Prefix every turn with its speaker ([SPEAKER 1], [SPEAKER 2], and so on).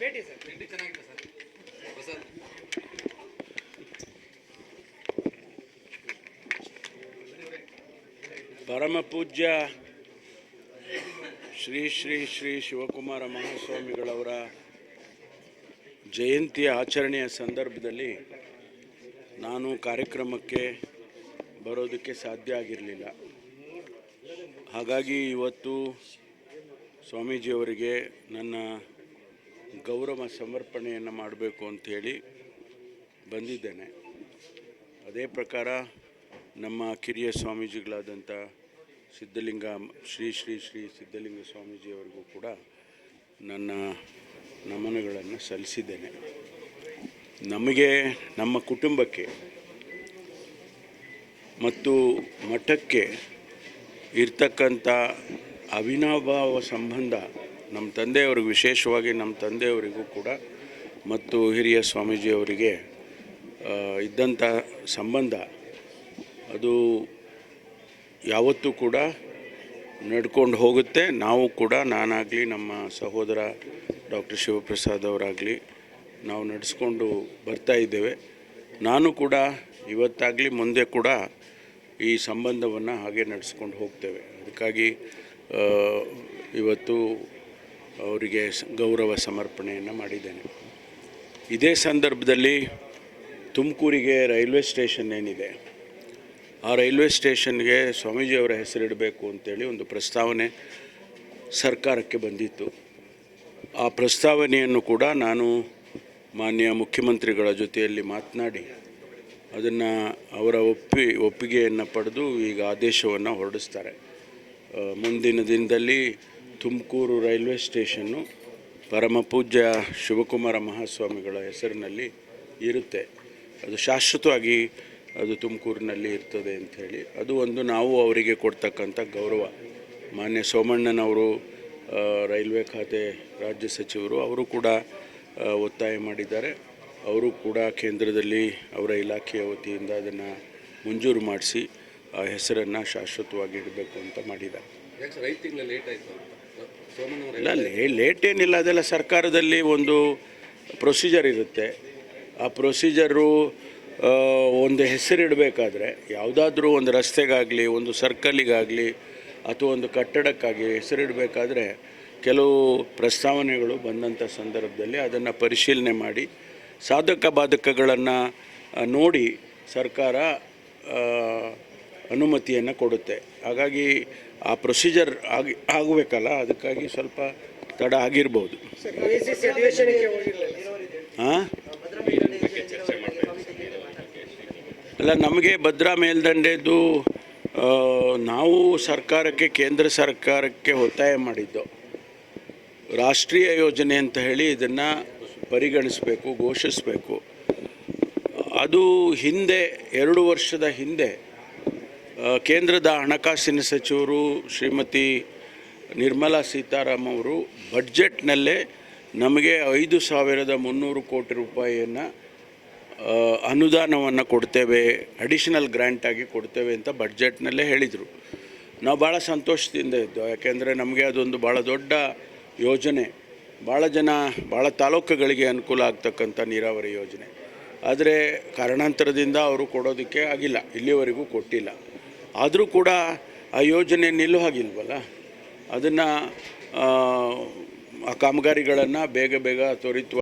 [SPEAKER 1] ಭೇಟಿ ಸರ್.
[SPEAKER 2] ತಿಂಡಿ ಚೆನ್ನಾಗಿದೆ ಸರ್. ಹೊಸ
[SPEAKER 3] ಪರಮ ಪೂಜ್ಯ ಶ್ರೀ ಶ್ರೀ ಶ್ರೀ ಶಿವಕುಮಾರ ಮಹಾಸ್ವಾಮಿಗಳವರ ಜಯಂತಿಯ ಆಚರಣೆಯ ಸಂದರ್ಭದಲ್ಲಿ ನಾನು ಕಾರ್ಯಕ್ರಮಕ್ಕೆ ಬರೋದಕ್ಕೆ ಸಾಧ್ಯ ಆಗಿರಲಿಲ್ಲ. ಹಾಗಾಗಿ ಇವತ್ತು ಸ್ವಾಮೀಜಿಯವರಿಗೆ ನನ್ನ ಗೌರವ ಸಮರ್ಪಣೆಯನ್ನು ಮಾಡಬೇಕು ಅಂಥೇಳಿ ಬಂದಿದ್ದೇನೆ. ಅದೇ ಪ್ರಕಾರ ನಮ್ಮ ಕಿರಿಯ ಸ್ವಾಮೀಜಿಗಳಾದಂಥ ಸಿದ್ಧಲಿಂಗ, ಶ್ರೀ ಶ್ರೀ ಶ್ರೀ ಸಿದ್ಧಲಿಂಗ ಸ್ವಾಮೀಜಿಯವರಿಗೂ ಕೂಡ ನನ್ನ ನಮನಗಳನ್ನು ಸಲ್ಲಿಸಿದ್ದೇನೆ. ನಮಗೆ, ನಮ್ಮ ಕುಟುಂಬಕ್ಕೆ ಮತ್ತು ಮಠಕ್ಕೆ ಇರ್ತಕ್ಕಂಥ ಅವಿನಾಭಾವ ಸಂಬಂಧ ನಮ್ಮ ತಂದೆಯವ್ರಿಗೆ ವಿಶೇಷವಾಗಿ ನಮ್ಮ ತಂದೆಯವರಿಗೂ ಕೂಡ ಮತ್ತು ಹಿರಿಯ ಸ್ವಾಮೀಜಿಯವರಿಗೆ ಇದ್ದಂಥ ಸಂಬಂಧ, ಅದು ಯಾವತ್ತೂ ಕೂಡ ನಡ್ಕೊಂಡು ಹೋಗುತ್ತೆ. ನಾವು ಕೂಡ ನಾನಾಗಲಿ ನಮ್ಮ ಸಹೋದರ ಡಾಕ್ಟರ್ ಶಿವಪ್ರಸಾದ್ ಅವರಾಗಲಿ ನಾವು ನಡೆಸ್ಕೊಂಡು ಬರ್ತಾ ಇದ್ದೇವೆ. ನಾನು ಕೂಡ ಇವತ್ತಾಗಲಿ ಮುಂದೆ ಕೂಡ ಈ ಸಂಬಂಧವನ್ನು ಹಾಗೆ ನಡೆಸ್ಕೊಂಡು ಹೋಗ್ತೇವೆ. ಅದಕ್ಕಾಗಿ ಇವತ್ತು ಅವರಿಗೆ ಗೌರವ ಸಮರ್ಪಣೆಯನ್ನು ಮಾಡಿದ್ದೇನೆ. ಇದೇ ಸಂದರ್ಭದಲ್ಲಿ ತುಮಕೂರಿಗೆ ರೈಲ್ವೆ ಸ್ಟೇಷನ್ ಏನಿದೆ, ಆ ರೈಲ್ವೆ ಸ್ಟೇಷನ್ಗೆ ಸ್ವಾಮೀಜಿಯವರ ಹೆಸರಿಡಬೇಕು ಅಂತೇಳಿ ಒಂದು ಪ್ರಸ್ತಾವನೆ ಸರ್ಕಾರಕ್ಕೆ ಬಂದಿತ್ತು. ಆ ಪ್ರಸ್ತಾವನೆಯನ್ನು ಕೂಡ ನಾನು ಮಾನ್ಯ ಮುಖ್ಯಮಂತ್ರಿಗಳ ಜೊತೆಯಲ್ಲಿ ಮಾತನಾಡಿ, ಅದನ್ನು ಅವರ ಒಪ್ಪಿ, ಒಪ್ಪಿಗೆಯನ್ನು ಪಡೆದು ಈಗ ಆದೇಶವನ್ನು ಹೊರಡಿಸ್ತಾರೆ. ಮುಂದಿನ ದಿನದಲ್ಲಿ ತುಮಕೂರು ರೈಲ್ವೆ ಸ್ಟೇಷನ್ನು ಪರಮ ಪೂಜ್ಯ ಶಿವಕುಮಾರ ಮಹಾಸ್ವಾಮಿಗಳ ಹೆಸರಿನಲ್ಲಿ ಇರುತ್ತೆ. ಅದು ಶಾಶ್ವತವಾಗಿ ಅದು ತುಮಕೂರಿನಲ್ಲಿ ಇರ್ತದೆ ಅಂಥೇಳಿ ಅದು ಒಂದು ನಾವು ಅವರಿಗೆ ಕೊಡ್ತಕ್ಕಂಥ ಗೌರವ. ಮಾನ್ಯ ಸೋಮಣ್ಣನವರು ರೈಲ್ವೆ ಖಾತೆ ರಾಜ್ಯ ಸಚಿವರು, ಅವರು ಕೂಡ ಒತ್ತಾಯ ಮಾಡಿದ್ದಾರೆ. ಅವರು ಕೂಡ ಕೇಂದ್ರದಲ್ಲಿ ಅವರ ಇಲಾಖೆಯ ವತಿಯಿಂದ ಅದನ್ನು ಮಂಜೂರು ಮಾಡಿಸಿ, ಆ, ಹೆಸರನ್ನು ಶಾಶ್ವತವಾಗಿ ಇಡಬೇಕು ಅಂತ ಮಾಡಿದ್ದಾರೆ. ಇಲ್ಲ ಲೇಟ್ ಏನಿಲ್ಲ, ಅದೆಲ್ಲ ಸರ್ಕಾರದಲ್ಲಿ ಒಂದು ಪ್ರೊಸೀಜರ್ ಇರುತ್ತೆ. ಆ ಪ್ರೊಸೀಜರು ಒಂದು ಹೆಸರಿಡಬೇಕಾದ್ರೆ ಯಾವುದಾದ್ರೂ ಒಂದು ರಸ್ತೆಗಾಗಲಿ, ಒಂದು ಸರ್ಕಲಿಗಾಗಲಿ ಅಥವಾ ಒಂದು ಕಟ್ಟಡಕ್ಕಾಗಿ ಹೆಸರಿಡಬೇಕಾದ್ರೆ ಕೆಲವು ಪ್ರಸ್ತಾವನೆಗಳು ಬಂದಂಥ ಸಂದರ್ಭದಲ್ಲಿ ಅದನ್ನು ಪರಿಶೀಲನೆ ಮಾಡಿ, ಸಾಧಕ ಬಾಧಕಗಳನ್ನು ನೋಡಿ ಸರ್ಕಾರ ಅನುಮತಿಯನ್ನು ಕೊಡುತ್ತೆ. ಹಾಗಾಗಿ ಆ ಪ್ರೊಸೀಜರ್ ಆಗಿ, ಆಗಬೇಕಲ್ಲ, ಅದಕ್ಕಾಗಿ ಸ್ವಲ್ಪ ತಡ ಆಗಿರ್ಬೋದು. ಹಾಂ ಅಲ್ಲ, ನಮಗೆ ಭದ್ರಾ ಮೇಲ್ದಂಡೆದು ನಾವು ಸರ್ಕಾರಕ್ಕೆ, ಕೇಂದ್ರ ಸರ್ಕಾರಕ್ಕೆ ಒತ್ತಾಯ ಮಾಡಿದ್ದು. ರಾಷ್ಟ್ರೀಯ ಯೋಜನೆ ಅಂತ ಹೇಳಿ ಇದನ್ನು ಪರಿಗಣಿಸಬೇಕು, ಘೋಷಿಸಬೇಕು. ಅದು ಹಿಂದೆ, ಎರಡು ವರ್ಷದ ಹಿಂದೆ ಕೇಂದ್ರದ ಹಣಕಾಸಿನ ಸಚಿವರು ಶ್ರೀಮತಿ ನಿರ್ಮಲಾ ಸೀತಾರಾಮ್ ಅವರು ಬಡ್ಜೆಟ್ನಲ್ಲೇ ನಮಗೆ ಐದು ಸಾವಿರದ ಮುನ್ನೂರು ಕೋಟಿ ರೂಪಾಯಿಯನ್ನು ಅನುದಾನವನ್ನು ಕೊಡ್ತೇವೆ ಅಡಿಷನಲ್ ಗ್ರ್ಯಾಂಟಾಗಿ ಕೊಡ್ತೇವೆ ಅಂತ ಬಡ್ಜೆಟ್ನಲ್ಲೇ ಹೇಳಿದರು. ನಾವು ಭಾಳ ಸಂತೋಷದಿಂದ ಇದ್ದು, ಯಾಕೆಂದರೆ ನಮಗೆ ಅದೊಂದು ಭಾಳ ದೊಡ್ಡ ಯೋಜನೆ. ಭಾಳ ಜನ, ಭಾಳ ತಾಲೂಕುಗಳಿಗೆ ಅನುಕೂಲ ಆಗ್ತಕ್ಕಂಥ ನೀರಾವರಿ ಯೋಜನೆ. ಆದರೆ ಕಾರಣಾಂತರದಿಂದ ಅವರು ಕೊಡೋದಕ್ಕೆ ಆಗಿಲ್ಲ, ಇಲ್ಲಿವರೆಗೂ ಕೊಟ್ಟಿಲ್ಲ. ಆದರೂ ಕೂಡ ಆ ಯೋಜನೆ ನಿಲ್ಲೋ ಹಾಗಿಲ್ವಲ್ಲ ಅದನ್ನು ಆ ಕಾಮಗಾರಿಗಳನ್ನು ಬೇಗ ಬೇಗ ತ್ವರಿತವಾಗಿ